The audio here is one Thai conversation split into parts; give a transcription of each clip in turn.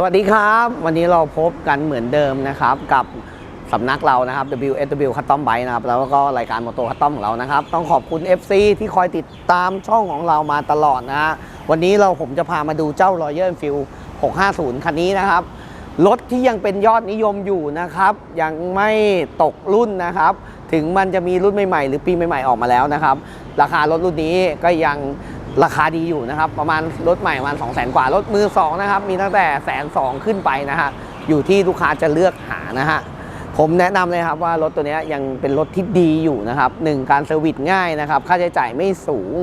สวัสดีครับ วันนี้เราพบกันเหมือนเดิมนะครับ กับสำนักเรานะครับ WSW Custom Bike นะครับ แล้วก็รายการ Moto Custom ของเรานะครับ ต้องขอบคุณ FC ที่คอยติดตามช่องของเรามาตลอดนะฮะวันนี้เราผมจะพามาดูเจ้า Royal Enfield 650 คันนี้นะครับ รถที่ยังเป็นยอดนิยมอยู่นะครับ ยังไม่ตกรุ่นนะครับ ถึงมันจะมีรุ่นใหม่ๆ หรือปีใหม่ๆออกมาแล้วนะครับ ราคารถรุ่นนี้ก็ยัง ราคาดีอยู่นะครับ ประมาณรถใหม่ประมาณ2 0 0 0 0 0กว่ารถมือสองนะครับมีตั้งแต่แสนสองขึ้นไปนะฮะอยู่ที่ลูกค้าจะเลือกหานะฮะผมแนะนำเลยครับว่ารถตัวนี้ยังเป็นรถที่ดีอยู่นะครับหนึ่งการเซอร์วิสง่ายนะครับ ค่าใช้จ่ายไม่สูง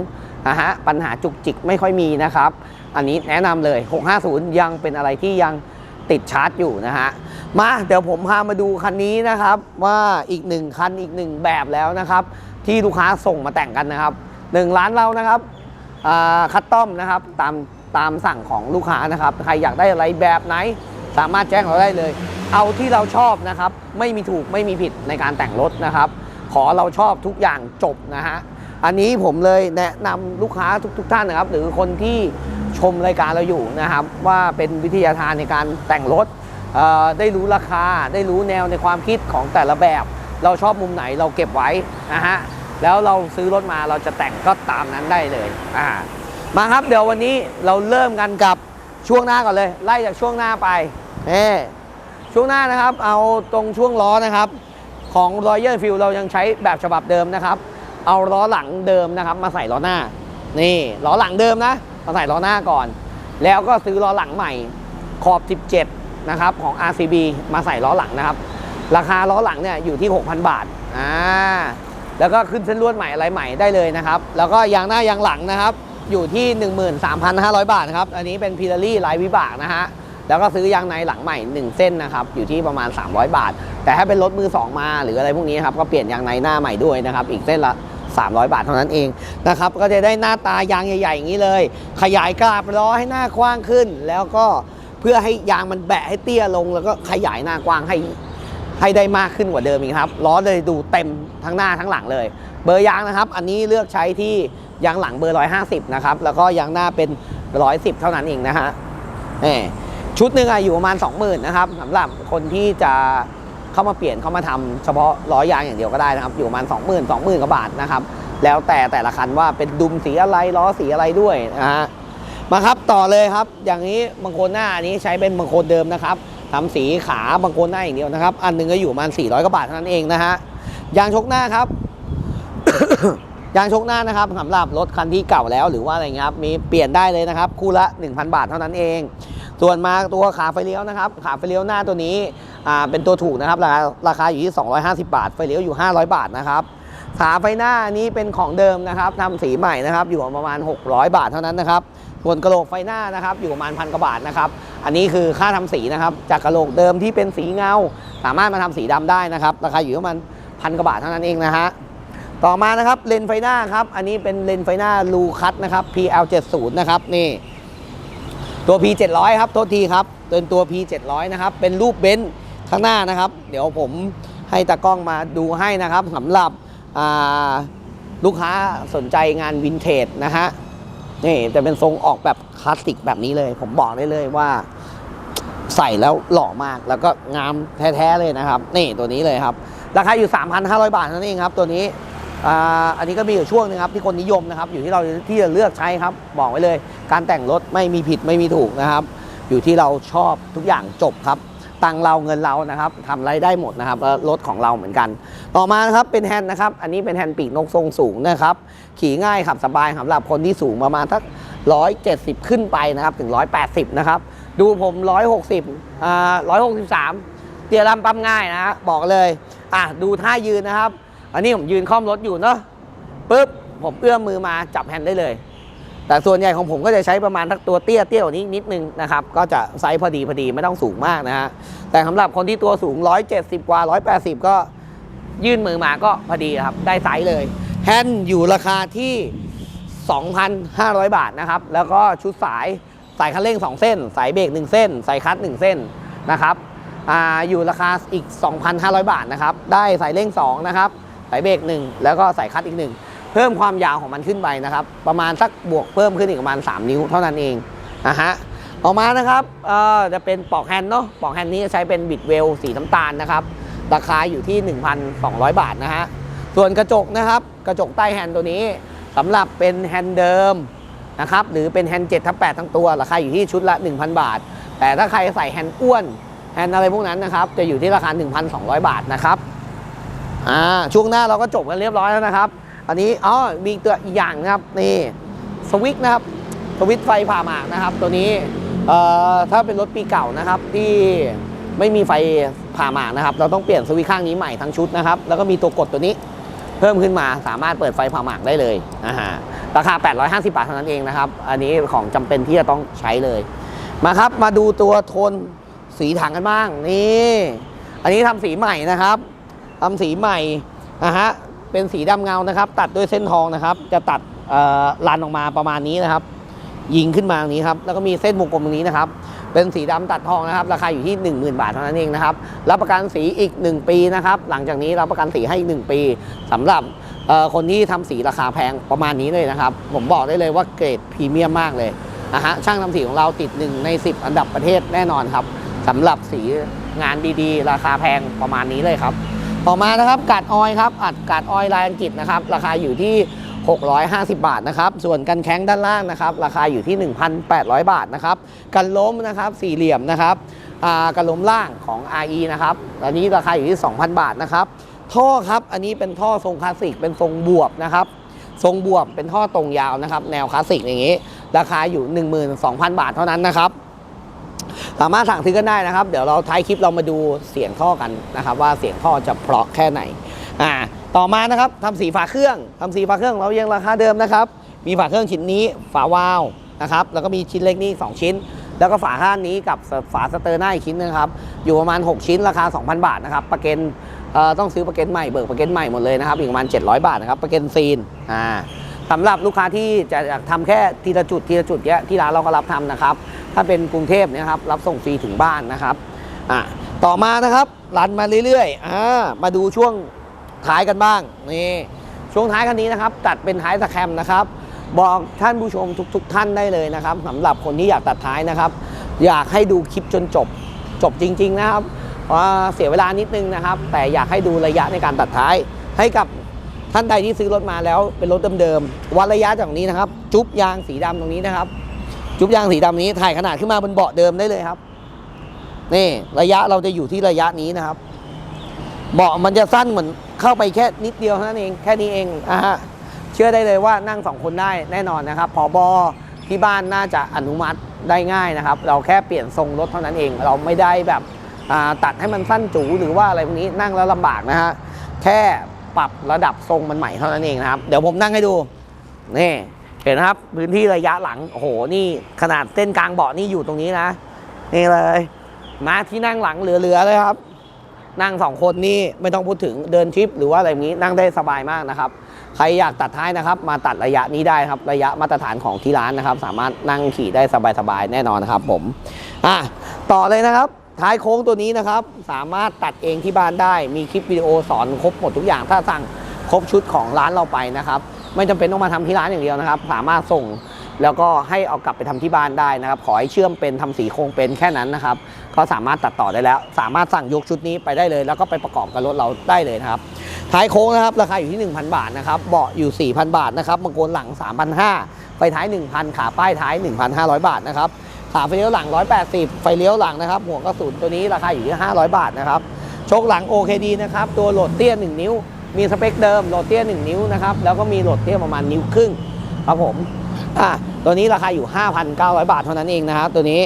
นะฮะปัญหาจุกจิกไม่ค่อยมีนะครับ อันนี้แนะนำเลย 650 ยังเป็นอะไรที่ยังติดชาร์จอยู่นะฮะมาเดี๋ยวผมพามาดูคันนี้นะครับ ว่าอีกหนึ่งคันอีกหนึ่งแบบแล้วนะครับ ที่ลูกค้าส่งมาแต่งกันนะครับหนึ่งร้านเรานะครับ คัตตอมนะครับตามตามสั่งของลูกค้านะครับ ใครอยากได้อะไรแบบไหน สามารถแจ้งเราได้เลย เอาที่เราชอบนะครับ ไม่มีถูกไม่มีผิดในการแต่งรถนะครับ ขอเราชอบทุกอย่างจบนะฮะอันนี้ผมเลยแนะนำลูกค้าทุกๆท่านนะครับ หรือคนที่ชมรายการเราอยู่นะครับ ว่าเป็นวิทยาทานในการแต่งรถได้รู้ราคาได้รู้แนวในความคิดของแต่ละแบบ เราชอบมุมไหนเราเก็บไว้นะฮะ แล้วเราซื้อรถมาเราจะแต่งก็ตามนั้นได้เลยอ่ามาครับเดี๋ยววันนี้เราเริ่มกันกับช่วงหน้าก่อนเลย ไล่จากช่วงหน้าไปนี่ช่วงหน้านะครับ เอาตรงช่วงล้อนะครับ ของ Royal Field เรายังใช้แบบฉบับเดิมนะครับ เอาล้อหลังเดิมนะครับ มาใส่ล้อหน้า นี่ล้อหลังเดิมนะมาใส่ล้อหน้าก่อน แล้วก็ซื้อล้อหลังใหม่ขอบ 17 นะครับของ RCB มาใส่ล้อหลังนะครับ ราคาล้อหลังเนี่ยอยู่ที่ 6,000 บาทอ่า แล้วก็ขึ้นเส้นลวดใหม่อะไรใหม่ได้เลยนะครับ แล้วก็ยางหน้ายางหลังนะครับ อยู่ที่ 13,500 บาทนะครับ อันนี้เป็นพิลารี่ลายวิบากนะฮะ แล้วก็ซื้อยางในหลังใหม่ 1 เส้นนะครับ อยู่ที่ประมาณ 300 บาท แต่ถ้าเป็นรถมือ 2 มาหรืออะไรพวกนี้ครับ ก็เปลี่ยนยางในหน้าใหม่ด้วยนะครับ อีกเส้นละ 300 บาทเท่านั้นเองนะครับ ก็จะได้หน้าตายางใหญ่ๆอย่างนี้เลย ขยายกราบล้อให้หน้ากว้างขึ้น แล้วก็เพื่อให้ยางมันแบะให้เตี้ยลง แล้วก็ขยายหน้ากว้างให้ ให้ได้มากขึ้นกว่าเดิมอีกครับล้อเลยดูเต็มทั้งหน้าทั้งหลังเลย เบอร์ยางนะครับ อันนี้เลือกใช้ที่ยางหลังเบอร์ 150 นะครับ แล้วก็ยางหน้าเป็น 110 เท่านั้นเองนะฮะเอ่ชุดหนึ่งอะอยู่ประมาณ 20,000นะครับสำหรับคนที่จะเข้ามาเปลี่ยนเข้ามาทำเฉพาะล้อยางอย่างเดียวก็ได้นะครับ อยู่ประมาณ 20,000 20,000กว่าบาทนะครับ แล้วแต่แต่ละคันว่าเป็นดุมสีอะไรล้อสีอะไรด้วยนะฮะมาครับต่อเลยครับ อย่างนี้บางโคนหน้าอันนี้ใช้เป็นบางโคนเดิมนะครับ ทำสีขาบางโคนหน้าอย่างเดียวนะครับ อันหนึงก็อยู่ประมาณ400กว่าบาทเท่านั้นเองนะฮะยางชกหน้าครับยางชกหน้านะครับสำหรับรถคันที่เก่าแล้วหรือว่าอะไรเงี้ยครับมีเปลี่ยนได้เลยนะครับ คู่ละ 1,000 บาทเท่านั้นเอง ส่วนมาตัวขาไฟเลี้ยวนะครับ ขาไฟเลี้ยวหน้าตัวนี้อ่าเป็นตัวถูกนะครับราคาราคาอยู่ที่ 250 บาท ไฟเลี้ยวอยู่ 500 บาทนะครับขาไฟหน้านี้เป็นของเดิมนะครับทำสีใหม่นะครับ อยู่ประมาณ 600 บาทเท่านั้นนะครับ ส่วนกระโหลกไฟหน้านะครับอยู่ประมาณพันกว่าบาทนะครับ อันนี้คือค่าทำสีนะครับ จากกระโหลกเดิมที่เป็นสีเงา สามารถมาทำสีดำได้นะครับ ราคาอยู่ประมาณพันกว่าบาทเท่านั้นเองนะฮะ ต่อมานะครับเลนไฟหน้าครับ อันนี้เป็นเลนไฟหน้าลูคัตนะครับ PL70 นะครับนี่ตัว P700 ครับโทษทีครับเป็นตัว P700 นะครับ เป็นรูปเบนซ์ข้างหน้านะครับ เดี๋ยวผมให้ตากล้องมาดูให้นะครับสำหรับลูกค้าสนใจงานวินเทจนะฮะ นี่จะเป็นทรงออกแบบคลาสสิกแบบนี้เลย ผมบอกได้เลยว่า ใส่แล้วหล่อมากแล้วก็งามแท้ๆเลยนะครับ นี่ตัวนี้เลยครับ ราคาอยู่ 3,500 บาทนั่นเองครับ ตัวนี้อ,อันนี้ก็มีอยู่ช่วงนึงครับที่คนนิยมนะครับ อยู่ที่เราที่จะเลือกใช้ครับ บอกไว้เลย การแต่งรถไม่มีผิดไม่มีถูกนะครับ อยู่ที่เราชอบทุกอย่างจบครับ ตังเราเงินเรานะครับทำอะไรได้หมดนะครับแล้วรถของเราเหมือนกัน ต่อมานะครับเป็นแฮนด์นะครับ อันนี้เป็นแฮนด์ปีกนกทรงสูงนะครับ ขี่ง่ายขับสบายสำหรับคนที่สูงประมาณสัก170 ขึ้นไปนะครับถึง 180 นะครับ ดูผม 160อ่า163 เตียรำปั๊มง่ายนะบอกเลยอะดูท่ายืนนะครับ อันนี้ผมยืนค่อมรถอยู่เนาะปุ๊บผมเอื้อมมือมาจับแฮนด์ได้เลย แต่ส่วนใหญ่ของผมก็จะใช้ประมาณทักตัวเตี้ยเตี้ยกว่านี้นิดนึงนะครับ ก็จะไซส์พอดีพอดีไม่ต้องสูงมากนะฮะ แต่สำหรับคนที่ตัวสูง 170 กว่า 180 ก็ยื่นมือมาก็พอดีครับ ได้ไซส์เลย แฮนด์อยู่ราคาที่ 2,500 บาทนะครับ แล้วก็ชุดสายสายคันเร่ง 2 เส้น สายเบรก1 เส้น สายคลัตช์1เส้นนะครับออยู่ราคาอีก 2,500 บาทนะครับ ได้สายเร่ง 2 นะครับ สายเบรก1 แล้วก็สายคลัตช์อีก 1 เพิ่มความยาวของมันขึ้นไปนะครับ ประมาณสักบวกเพิ่มขึ้นอีกประมาณ 3 นิ้วเท่านั้นเองนะฮะออกมานะครับจะเป็นปลอกแฮนด์เนาะปลอกแฮนด์นี้จะใช้เป็นบิดเวลสีน้ำตาลนะครับราคาอยู่ที่ 1,200 บาทนะฮะส่วนกระจกนะครับกระจกใต้แฮนด์ตัวนี้สำหรับเป็นแฮนด์เดิมนะครับหรือเป็นแฮนด์7ทับ8ทั้งตัวราคาอยู่ที่ชุดละ 1,000 บาท แต่ถ้าใครใส่แฮนด์อ้วนแฮนด์อะไรพวกนั้นนะครับจะอยู่ที่ราคา 1,200 บาทนะครับอ่าช่วงหน้าเราก็จบกันเรียบร้อยแล้วนะครับ อันนี้อ๋อมีตัวอีกอย่างนะครับนี่สวิตนะครับสวิตไฟผ่าหมากนะครับ ตัวนี้เอ่อถ้าเป็นรถปีเก่านะครับที่ไม่มีไฟผ่าหมากนะครับ เราต้องเปลี่ยนสวิตข้างนี้ใหม่ทั้งชุดนะครับ แล้วก็มีตัวกดตัวนี้เพิ่มขึ้นมาสามารถเปิดไฟผ่าหมากได้เลยอ่าฮะราคา 850 บาทเท่านั้นเองนะครับ อันนี้ของจำเป็นที่จะต้องใช้เลย มาครับมาดูตัวโทนสีถังกันบ้างนี่ อันนี้ทำสีใหม่นะครับทำสีใหม่นะฮะ เป็นสีดำเงานะครับ ตัดด้วยเส้นทองนะครับ จะตัดลันออกมาประมาณนี้นะครับ ยิงขึ้นมาตรงนี้ครับ แล้วก็มีเส้นวงกลมตรงนี้นะครับ เป็นสีดำตัดทองนะครับ ราคาอยู่ที่ 10,000 บาทเท่านั้นเองนะครับ รับประกันสีอีก 1 ปีนะครับ หลังจากนี้รับประกันสีให้อีก 1 ปีสำหรับคนที่ทำสีราคาแพงประมาณนี้เลยนะครับ ผมบอกได้เลยว่าเกรดพรีเมียมมากเลยนะฮะ ช่างทำสีของเราติด 1 ใน 10 อันดับประเทศแน่นอนครับสำหรับสีงานดีๆ ราคาแพงประมาณนี้เลยครับ ต่อมานะครับกาดออยครับอัดกาดออยลายอังกฤษนะครับราคาอยู่ที่ 650 บาทนะครับส่วนกันแข้งด้านล่างนะครับราคาอยู่ที่ 1,800 บาทนะครับกันล้มนะครับสี่เหลี่ยมนะครับกันล้มล่างของ RE นะครับอันนี้ราคาอยู่ที่ 2,000 บาทนะครับท่อครับอันนี้เป็นท่อทรงคลาสสิกเป็นทรงบวบนะครับทรงบวบเป็นท่อตรงยาวนะครับแนวคลาสสิกอย่างนี้ ราคาอยู่ 12,000 บาทเท่านั้นนะครับ สามารถสั่งซื้อกันได้นะครับ เดี๋ยวเราท้ายคลิปเรามาดูเสียงท่อกันนะครับ ว่าเสียงท่อจะเพราะแค่ไหนอ่าต่อมานะครับทำสีฝาเครื่องทำสีฝาเครื่องเรายังราคาเดิมนะครับ มีฝาเครื่องชิ้นนี้ฝาวาล์วนะครับแล้วก็มีชิ้นเล็กนี่2ชิ้น แล้วก็ฝาข้างนี้กับฝาสเตอร์หน้าอีกชิ้นนึงครับอยู่ประมาณ 6 ชิ้นราคา 2,000 บาทนะครับประกันต้องซื้อประกันใหม่เบิกประกันใหม่หมดเลยนะครับอีกประมาณ 700 บาทนะครับประกันซีนอ่า สำหรับลูกค้าที่จะอยากทำแค่ทีละจุดทีละจุดเนี้ยที่ร้านเราก็รับทำนะครับ ถ้าเป็นกรุงเทพนี่ครับรับส่งฟรีถึงบ้านนะครับอะต่อมานะครับรันมาเรื่อยๆอ่ามาดูช่วงท้ายกันบ้างนี่ช่วงท้ายคันนี้นะครับ ตัดเป็นท้ายสแคมนะครับ บอกท่านผู้ชมทุกๆท่านได้เลยนะครับสำหรับคนที่อยากตัดท้ายนะครับ อยากให้ดูคลิปจนจบจบจริง ๆ นะครับเสียเวลานิดนึงนะครับ แต่อยากให้ดูระยะในการตัดท้ายให้กับ ท่านใดที่ซื้อรถมาแล้วเป็นรถเดิมๆวัดระยะจากนี้นะครับ จุ๊บยางสีดำตรงนี้นะครับ จุ๊บยางสีดำนี้ถ่ายขนาดขึ้นมาบนเบาะเดิมได้เลยครับ นี่ระยะเราจะอยู่ที่ระยะนี้นะครับ เบาะมันจะสั้นเหมือนเข้าไปแค่นิดเดียวเท่านั้นเองแค่นี้เองอะฮะเชื่อได้เลยว่านั่งสองคนได้แน่นอนนะครับพอบอที่บ้านน่าจะอนุมัติได้ง่ายนะครับ เราแค่เปลี่ยนทรงรถเท่านั้นเอง เราไม่ได้แบบตัดให้มันสั้นจูหรือว่าอะไรพวกนี้นั่งแล้วลำบากนะฮะแค่ ปรับระดับทรงมันใหม่เท่านั้นเองนะครับ เดี๋ยวผมนั่งให้ดู นี่ เห็นนะครับ พื้นที่ระยะหลัง โอ้โห นี่ขนาดเส้นกลางเบาะนี่อยู่ตรงนี้นะ นี่เลย มาที่นั่งหลังเหลือๆเลยครับ นั่งสองคนนี่ไม่ต้องพูดถึงเดินทริปหรือว่าอะไรอย่างนี้นั่งได้สบายมากนะครับ ใครอยากตัดท้ายนะครับ มาตัดระยะนี้ได้ครับ ระยะมาตรฐานของที่ร้านนะครับ สามารถนั่งขี่ได้สบายๆแน่นอนนะครับ ผม อะ ต่อเลยนะครับ ท้ายโค้งตัวนี้นะครับ สามารถตัดเองที่บ้านได้ มีคลิปวิดีโอสอนครบหมดทุกอย่าง ถ้าสั่งครบชุดของร้านเราไปนะครับ ไม่จำเป็นต้องมาทำที่ร้านอย่างเดียวนะครับ สามารถส่งแล้วก็ให้เอากลับไปทำที่บ้านได้นะครับ ขอให้เชื่อมเป็นทำสีโครงเป็นแค่นั้นนะครับ ก็สามารถตัดต่อได้แล้ว สามารถสั่งยกชุดนี้ไปได้เลย แล้วก็ไปประกอบกับรถเราได้เลยนะครับ ท้ายโค้งนะครับ ราคาอยู่ที่ 1,000 บาทนะครับ เบาะอยู่ 4,000 บาทนะครับมังกรหลัง 3,500ไฟท้าย 1,000 ขาป้ายท้าย 1,500 บาทนะครับ ขาไฟเลี้ยวหลัง 180 ไฟเลี้ยวหลังนะครับ หัวกระสุนตัวนี้ราคาอยู่ที่ 500 บาทนะครับ โชคหลัง OKD นะครับ ตัวโหลดเตี้ย 1 นิ้ว มีสเปคเดิมโหลดเตี้ย 1 นิ้วนะครับ แล้วก็มีโหลดเตี้ยประมาณนิ้วครึ่งครับผม อะ ตัวนี้ราคาอยู่ 5,900 บาทเท่านั้นเองนะครับ ตัวนี้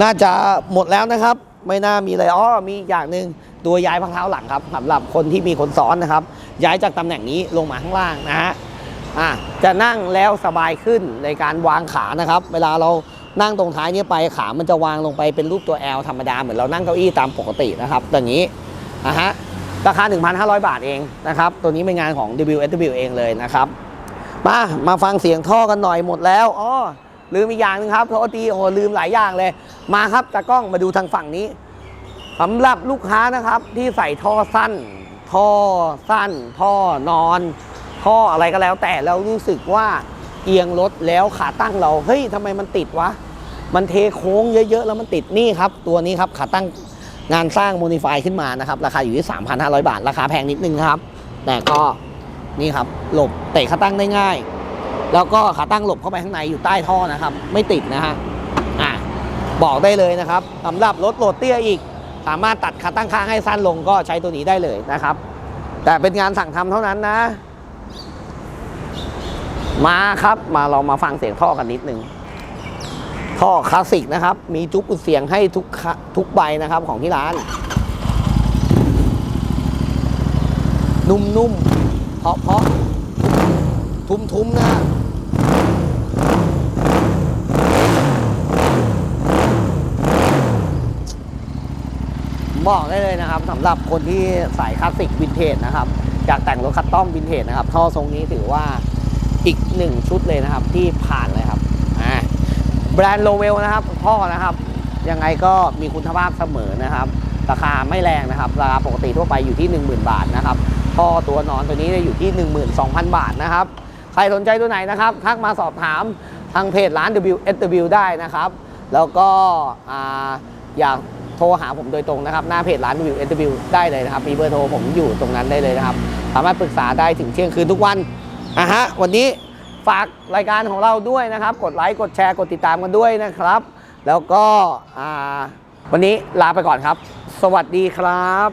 น่าจะหมดแล้วนะครับ ไม่น่ามีอะไร อ๋อ มีอีกอย่างหนึ่งตัวย้ายพักเท้าหลังครับสำหรับคนที่มีคนซ้อนนะครับ ย้ายจากตำแหน่งนี้ลงมาข้างล่างนะฮะอะจะนั่งแล้วสบายขึ้นในการวางขานะครับ เวลาเรา นั่งตรงท้ายนี้ไปขามันจะวางลงไปเป็นรูปตัว L ธรรมดา เหมือนเรานั่งเก้าอี้ตามปกตินะครับอย่างนี้นะฮะราคา 1,500 บาทเองนะครับ ตัวนี้เป็นงานของ WSW เองเลยนะครับ มามาฟังเสียงท่อกันหน่อยหมดแล้วอ๋อลืมอีกอย่างหนึงครับโทษทีโอ้ลืมหลายอย่างเลย มาครับตากล้องมาดูทางฝั่งนี้สำหรับลูกค้านะครับที่ใส่ท่อสั้น ท่อสั้น ท่อนอน ท่ออะไรก็แล้วแต่เรารู้สึกว่าเอียงรถแล้วขาตั้งเรา เฮ้ยทำไมมันติดวะ มันเทโค้งเยอะๆ แล้วมันติดนี่ครับ ตัวนี้ครับขาตั้งงานสร้างโมดิฟายขึ้นมานะครับ ราคาอยู่ที่ 3,500 บาท ราคาแพงนิดนึงครับ แต่ก็นี่ครับ หลบเตะขาตั้งได้ง่าย แล้วก็ขาตั้งหลบเข้าไปข้างในอยู่ใต้ท่อนะครับ ไม่ติดนะฮะอะบอกได้เลยนะครับสำหรับรถโหลดเตี้ยอีก สามารถตัดขาตั้งข้างให้สั้นลงก็ใช้ตัวนี้ได้เลยนะครับ แต่เป็นงานสั่งทำเท่านั้นนะ มาครับมาลองมาฟังเสียงท่อกันนิดนึง ท่อคลาสสิกนะครับ มีจุกอุดเสียงให้ทุกทุกใบนะครับของที่ร้าน นุ่มๆ เพาะเพาะทุ้มๆ นะบอกได้เลยนะครับสำหรับคนที่สายคลาสสิกวินเทจนะครับอยากแต่งรถคัสตอมวินเทจนะครับ ท่อทรงนี้ถือว่าอีกหนึ่งชุดเลยนะครับที่ผ่านเลยครับอ่า แบรนด์โลเวลนะครับท่อนะครับ ยังไงก็มีคุณภาพเสมอนะครับ ราคาไม่แรงนะครับ ราคาปกติทั่วไปอยู่ที่ 10,000 บาทนะครับท่อตัวนอนตัวนี้อยู่ที่ 12,000 บาทนะครับ ใครสนใจตัวไหนนะครับทักมาสอบถามทางเพจร้าน WSW ได้นะครับ แล้วก็อ่าอยากโทรหาผมโดยตรงนะครับ หน้าเพจร้าน WSW ได้เลยนะครับ มีเบอร์โทรผมอยู่ตรงนั้นได้เลยนะครับ สามารถปรึกษาได้ถึงเที่ยงคืนทุกวันอะฮะวันนี้ ฝากรายการของเราด้วยนะครับ กดไลค์กดแชร์กดติดตามกันด้วยนะครับ แล้วก็วันนี้ลาไปก่อนครับ สวัสดีครับ